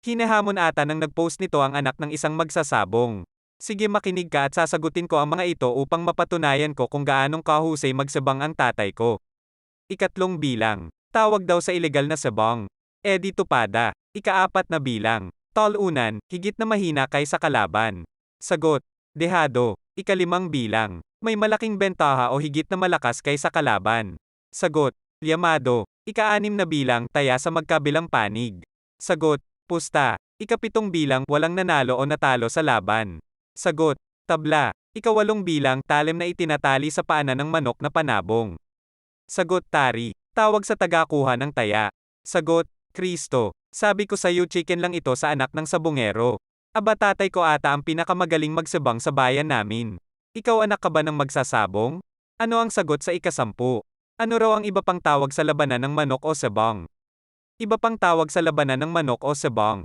Hinahamon ata ng nag-post nito ang anak ng isang magsasabong. Sige makinig ka at sasagutin ko ang mga ito upang mapatunayan ko kung gaanong kahusay magsabang ang tatay ko. Ikatlong bilang. Tawag daw sa ilegal na sabong. Eddie Tupada. Ikaapat na bilang. Tol unan, higit na mahina kaysa kalaban. Sagot. Dehado. Ikalimang bilang. May malaking bentaha o higit na malakas kaysa kalaban. Sagot. Liamado. Ikaanim na bilang, taya sa magkabilang panig. Sagot. Pusta. Ikapitong bilang, walang nanalo o natalo sa laban. Sagot. Tabla. Ikawalong bilang, talim na itinatali sa paanan ng manok na panabong. Sagot. Tari. Tawag sa tagakuha ng taya. Sagot. Kristo. Sabi ko sa'yo chicken lang ito sa anak ng sabongero. Aba tatay ko ata ang pinakamagaling magsabang sa bayan namin. Ikaw anak ka ba ng magsasabong? Ano ang sagot sa ikasampu? Ano raw ang iba pang tawag sa labanan ng manok o sabong? Iba pang tawag sa labanan ng manok o sabong.